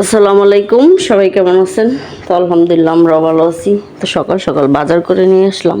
আসসালামু আলাইকুম। সবাই কেমন আছেন? তো আলহামদুলিল্লাহ আমরাও ভালো আছি। তো সকাল সকাল বাজার করে নিয়ে আসলাম।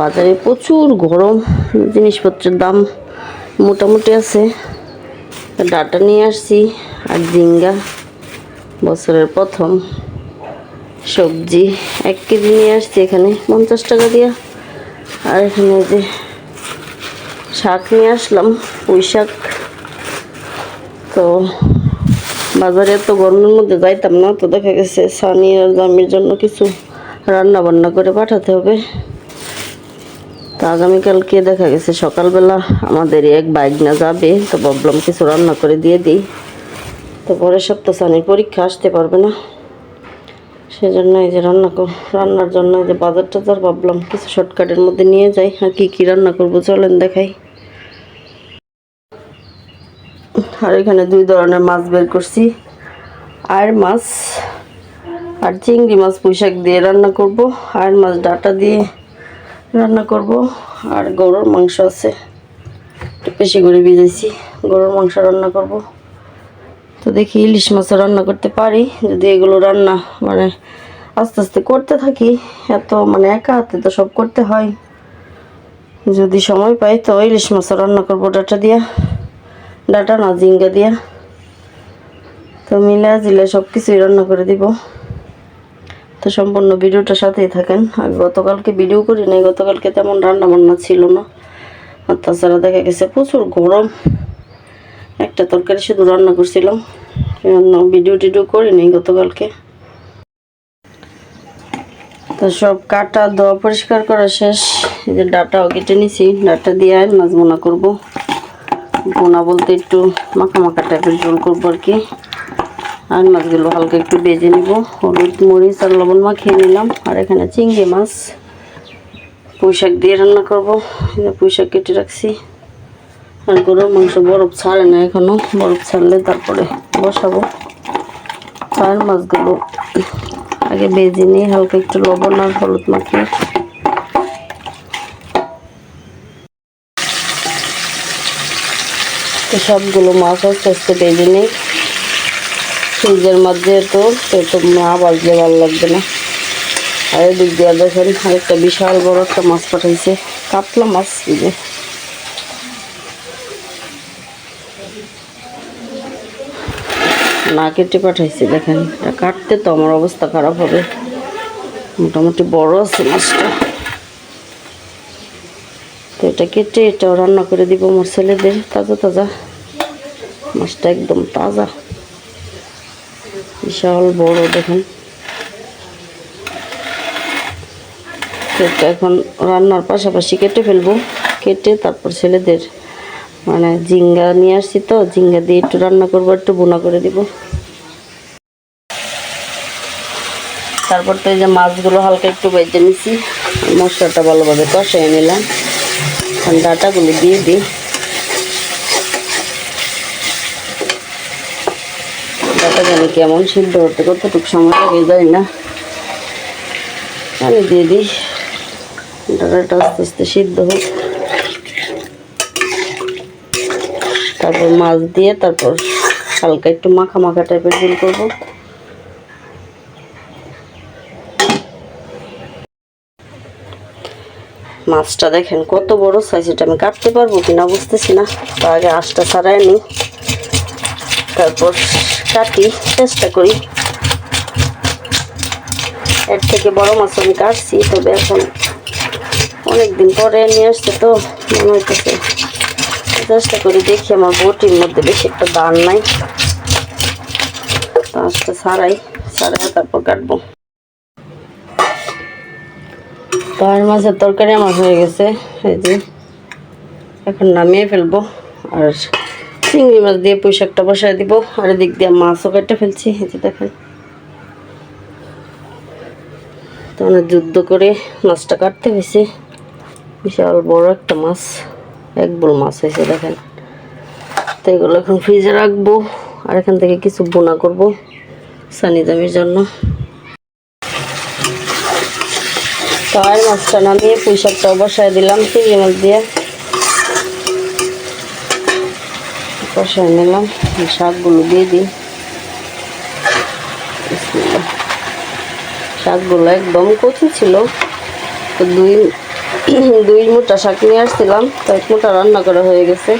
বাজারে প্রচুর গরম, জিনিসপত্রের দাম মোটামুটি আছে। ডাটা নিয়ে আসছি, আর জিঙ্গা বছরের প্রথম সবজি। এক কেজি নিয়ে আসছি এখানে, পঞ্চাশ টাকা দিয়া। আর এখানে যে শাক নিয়ে আসলাম, পুঁই শাক। তো বাজারে এত গরমের মধ্যে যাইতাম না, তো দেখা গেছে সানি আর জামির জন্য কিছু রান্না বান্না করে পাঠাতে হবে। তো আগামীকালকে দেখা গেছে সকালবেলা আমাদের এক বাইক না যাবে, তো ভাবলাম কিছু রান্না করে দিয়ে দিই। তো পরের সপ্তাহ সানির পরীক্ষা আসতে পারবে না। সেজন্য এই যে রান্না রান্নার জন্য এই যে বাজার টাজার ভাবলাম কিছু শর্টকাটের মধ্যে নিয়ে যাই, আর কী কী রান্না করব চলেন দেখাই। আর এখানে দুই ধরনের মাছ বের করছি। আর মাছ আর চিংড়ি মাছ পুঁইশাক দিয়ে রান্না করব। আর মাছ ডাটা দিয়ে রান্না করব। আর গরুর মাংস আছে। বেশি করে ভিজেছি গরুর মাংস রান্না করব। তো দেখি ইলিশ মাছও রান্না করতে পারি। যদি এগুলো রান্না মানে আস্তে আস্তে করতে থাকি, এত মানে একা হাতে তো সব করতে হয়। যদি সময় পাই তো ইলিশ মাছও রান্না করব ডাটা দিয়া। ডাটা না, জিঙ্গা দিয়া। তো মিলা জিলে সব কিছুই রান্না করে দিব। তো সম্পূর্ণ ভিডিওটার সাথেই থাকেন। আর গতকালকে ভিডিও করি নাই, গতকালকে তেমন রান্না বান্না ছিল না। আর তাছাড়া দেখা গেছে প্রচুর গরম। একটা তরকারি শুধু রান্না করছিলাম। ভিডিও টিডিও করি নাই গতকালকে। তো সব কাটা দেওয়া পরিষ্কার করা শেষ। এই যে ডাটাও কেটে নিছি। ডাটা দিয়ে মাছ বোনা করব। বোনা বলতে একটু মাখা মাখা টাইপের ঝোল করব আর কি। আর মাছগুলো হালকা একটু বেজে নিব। হলুদ, মরিচ আর লবণ মাখিয়ে নিলাম। আর এখানে চিংড়ি মাছ। পুঁইশাক দিয়ে রান্না করব। পুঁইশাক কেটে রাখছি। আর গরুর মাংস বরফ ছাড়ে না এখনও বরফ ছাড়লে তারপরে বসাবো। আর মাছগুলো আগে বেজে নিয়ে হালকা একটু লবণ আর হলুদ মাখিয়ে সবগুলো মাছ আস্তে আস্তে বেজে নিই। ফ্রিজের মধ্যে তো তো না বাজলে ভালো লাগবে না। আর এদিক দিয়ে দেখেন, আরেকটা বিশাল বড় একটা মাছ পাঠাইছে। কাতলা মাছ এই যে। না কেটে পাঠাইছে, দেখেন। এটা কাটতে তো আমার অবস্থা খারাপ হবে। মোটামুটি বড় আছে মাছটা। তো এটা কেটে এটাও রান্না করে দিব আমার ছেলেদের, তাজা তাজা। মাছটা একদম তাজা। বিশাল বড় দেখেন। এটা এখন রান্নার পাশাপাশি কেটে ফেলব। কেটে তারপর ছেলেদের মানে জিঙ্গা নিয়ে আসছি তো জিঙ্গা দিয়ে একটু রান্না করব, একটু বোনা করে দিব। তারপর তো এই যে মাছগুলো হালকা একটু বেজে নিছি। মশলাটা ভালোভাবে কষাই নিলাম। এখন ডাটাগুলো দিয়ে দিই। ডাটা জানি কেমন সিদ্ধ হতে কতটুকু সময় লাগে যায় না। আমি দিয়ে দিই। ডাটাটা আস্তে আস্তে সিদ্ধ হোক। তারপর মাছ দিয়ে তারপর হালকা একটু মাখা মাখা টাইপের ঝোল করব। মাছটা দেখেন, কত বড় সাইজ এটা আমি কাটতে পারব কিনা বুঝতেছি না। তো আগে আঁশটা ছাড়াই নিই তারপর কাটি, চেষ্টা করি। এর থেকে বড় মাছ আমি কাটছি, তবে এখন অনেকদিন পরে নিয়ে আসছে তো, মনে হইতেছে। চেষ্টা করি দেখি আমার বটির মধ্যে বেশি একটা দান নাই। আঁশটা ছাড়াই ছাড়াই তারপর কাটবো। পাহাড় মাছের তরকারি আমার হয়ে গেছে, এই যে এখন নামিয়ে ফেলব। আর চিংড়ি মাছ দিয়ে পুঁইশাকটা বসায় দিব, আর এদিক দিয়ে মাছও কেটে ফেলছি, এই যে দেখেন। তো অনেক যুদ্ধ করে মাছটা কাটতে হয়েছে। বিশাল বড় একটা মাছ, এক বল মাছ হয়েছে, দেখেন। তো এগুলো এখন ফ্রিজে রাখব, আর এখান থেকে কিছু বোনা করব, সানি দামির জন্য। তো মাছটা নামিয়ে পুঁই শাকটাও বসায় দিলাম, চিংড়ি মাছ দিয়ে। বসায় নিলাম শাকগুলো দিয়ে দিই। শাকগুলো একদম কচি ছিল। তো দুই দুই মোটা শাক নিয়ে আসছিলাম, তো এক মোটা রান্না করা হয়ে গেছে।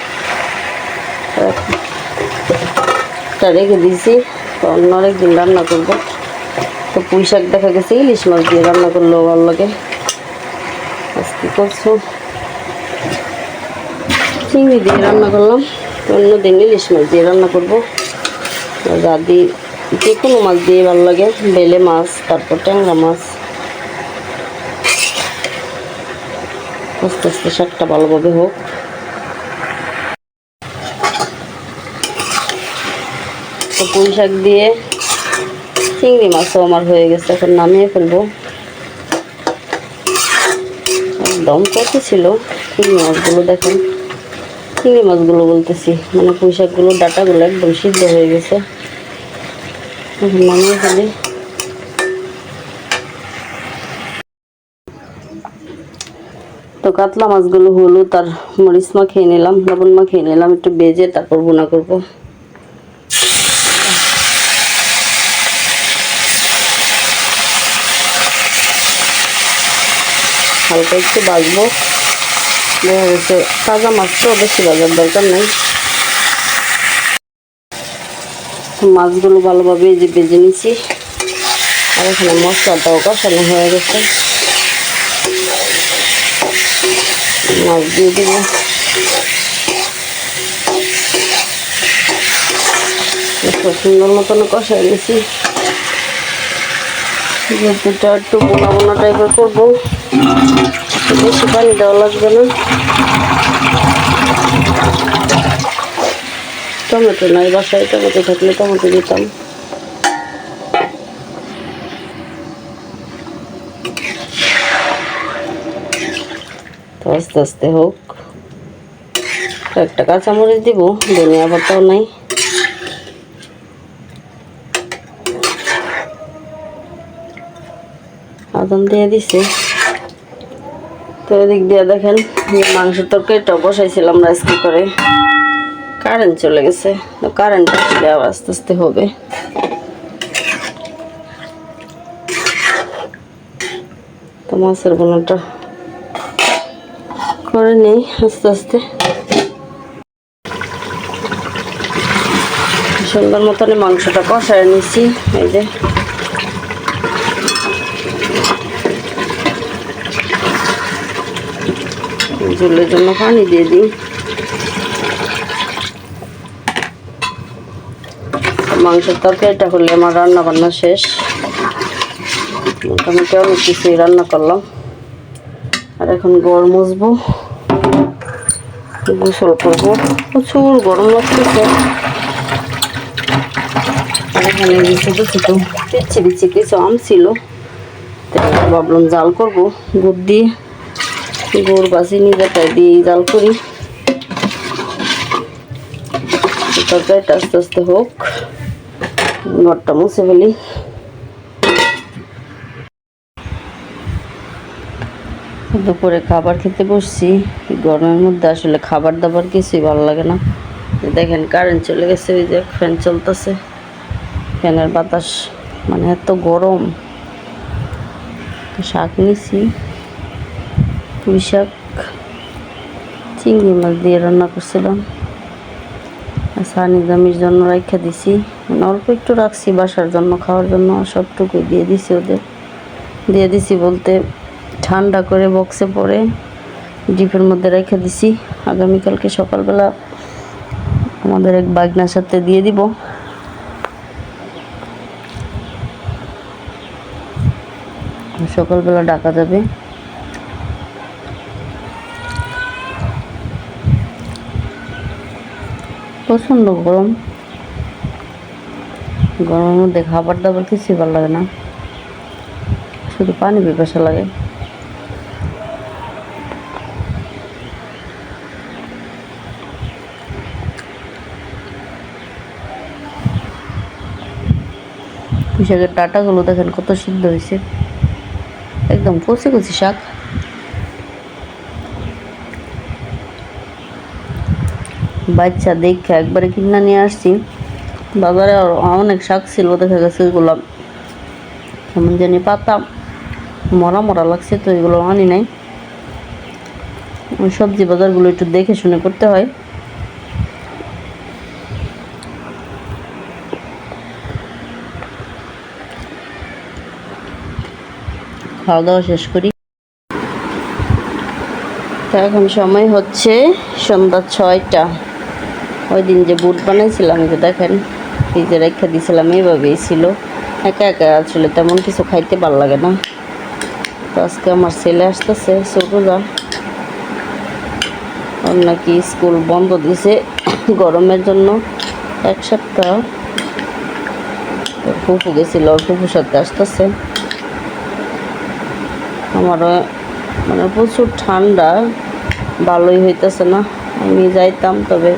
তা রেখে দিয়েছি, তো অন্য আরেকদিন রান্না করব। তো পুঁই শাক দেখা গেছে, ইলিশ মাছ দিয়ে রান্না করলেও ভালো লাগে। আজকে করছ? চিংড়ি দিয়ে রান্না করলাম। অন্য দিন ইলিশ মাছ দিয়ে রান্না করব। দিয়ে, যে কোনো মাছ দিয়ে ভালো লাগে। বেলে মাছ, তারপর ট্যাংরা মাছ। আস্তে আস্তে শাকটা ভালোভাবে হোক। পুঁই শাক দিয়ে চিংড়ি মাছও আমার হয়ে গেছে। এখন নামিয়ে ফেলব। একদম কত ছিল? চিংড়ি মাছগুলো দেখেন। চিংড়ি মাছগুলো বলতেছি মানে পুঁই শাকগুলো ডাটাগুলো একদম সিদ্ধ হয়ে গেছে। নামিয়ে ফেলি। তো কাতলা মাছগুলো হলুদ আর মরিচ মাখিয়ে নিলাম, লবণ মাখিয়ে নিলাম, একটু বেজে তারপর বোনা করব। হালকা একটু বাজবো। দেখা তাজা মাছ তো বেশি বাজার দরকার নেই। মাছগুলো ভালোভাবে যে বেজে নিছি আর এখানে মশলাটাও কষানো হয়ে গেছে। মাছ দিয়ে দিব। সুন্দর মতন কষাই নিছি যেহেতুটা একটু বোনা বোনা টাইপের করব। বেশি পানি দেওয়া লাগবে না। টমেটো নাই বাসায়, টমেটো থাকলে টমেটো দিতাম। আস্তে আস্তে হোক। একটা কাঁচামরিচ দিব, ধনিয়া পাতাও নাই। আদম দিয়ে দিছে। তো এদিক দিয়ে দেখেন, যে মাংসের তরকারিটা বসাইছিলাম রাইস কুকারে কারেন্ট চলে গেছে। তো কারেন্ট আসলে আবার আস্তে আস্তে হবে। তো মাছের বোনাটা করে নেই আস্তে আস্তে। সুন্দর মতন মাংসটা কষায় নিছি, এই যে। ঝোলের জন্য পানি দিয়ে দিই। মাংসের তরকারিটা হলে আমার রান্না বান্না শেষ। মোটামুটি অনেক কিছুই রান্না করলাম। আর এখন গড় মুছবো। গোসল করব। প্রচুর গরম লাগতেছে। এখানে ছোটো ছোটো পিচ্ছি পিচ্ছি কিছু আম ছিল। ভাবলাম জাল করব, গুড় দিয়ে। গুড় বাসি নিজেটাই দিয়ে জাল করি। তরকারিটা আস্তে আস্তে হোক ঘরটা মুছে ফেলি। দুপুরে খাবার খেতে বসছি, গরমের মধ্যে আসলে খাবার দাবার কিছুই ভালো লাগে না। দেখেন কারেন্ট চলে গেছে ওই যে ফ্যান চলতেছে। ফ্যানের বাতাস মানে এত গরম। শাক নিছি। পুঁই শাক, চিংড়ি মাছ দিয়ে রান্না করছিলাম। সানি জামির জন্য রাখা দিছি। মানে অল্প একটু রাখছি বাসার জন্য, খাওয়ার জন্য, সবটুকুই দিয়ে দিছি ওদের। দিয়ে দিছি বলতে ঠান্ডা করে বক্সে পরে ডিপের মধ্যে রেখে দিছি। আগামীকালকে সকালবেলা আমাদের এক বাগনার সাথে দিয়ে দিব। সকালবেলা ডাকা যাবে। প্রচণ্ড গরম। গরমের মধ্যে খাবার দাবার কিছুই ভালো লাগে না। শুধু পানি পিপাসা লাগে। শাকের ডাটাগুলো দেখেন কত সিদ্ধ হয়েছে। একদম কচি কচি শাক। বাচ্চা দেখে একবারে কিনা নিয়ে আসছি। বাজারে অনেক শাক ছিল, দেখা গেছে এগুলো কেমন জানি পাতা, মরা মরা লাগছে তো এগুলো আনি নাই। সবজি বাজারগুলো একটু দেখে শুনে করতে হয়। খাওয়া দাওয়া শেষ করি। তো এখন সময় হচ্ছে সন্ধ্যা ছয়টা। ওই দিন যে বুট বানাইছিলাম যে দেখেন, ফ্রিজে রেখে দিয়েছিলাম এইভাবেই ছিল। একা একা আসলে তেমন কিছু খাইতে ভালো লাগে না। তো আজকে আমার ছেলে আসতেছে, ছোটরা। ওর নাকি স্কুল বন্ধ দিছে, গরমের জন্য এক সপ্তাহ। ফুফু গেছিল, ওর ফুফুর সাথে আসতেছে। আমারও মানে প্রচুর ঠান্ডা, ভালোই হইতেছে না। আমি যাইতাম, তবে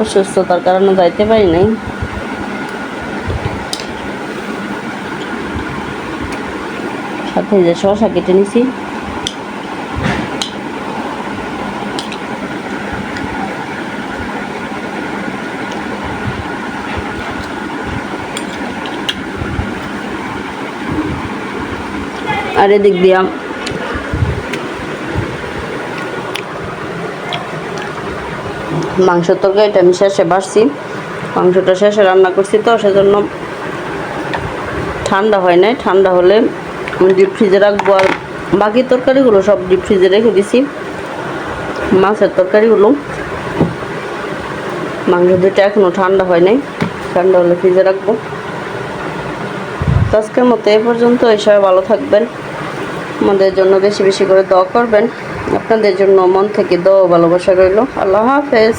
অসুস্থতার কারণে যাইতে পারি নাই। সাথে যে শশা কেটে নিছি। আর এদিক দিয়া মাংসের তরকারিটা আমি শেষে বাড়ছি। মাংসটা শেষে রান্না করছি তো, সেজন্য ঠান্ডা হয় নাই। ঠান্ডা হলে আমি ডিপ ফ্রিজে রাখব আর বাকি তরকারিগুলো সব ডিপ ফ্রিজে রেখে দিছি। মাছের তরকারিগুলো। মাংস দুটো এখনও ঠান্ডা হয় নাই, ঠান্ডা হলে ফ্রিজে রাখব। তো আজকের মতো এ পর্যন্ত, এই ভালো থাকবেন। আমাদের জন্য বেশি বেশি করে দোয়া করবেন। আপনাদের জন্য মন থেকে দোয়া ভালোবাসা রইল। আল্লাহ হাফেজ।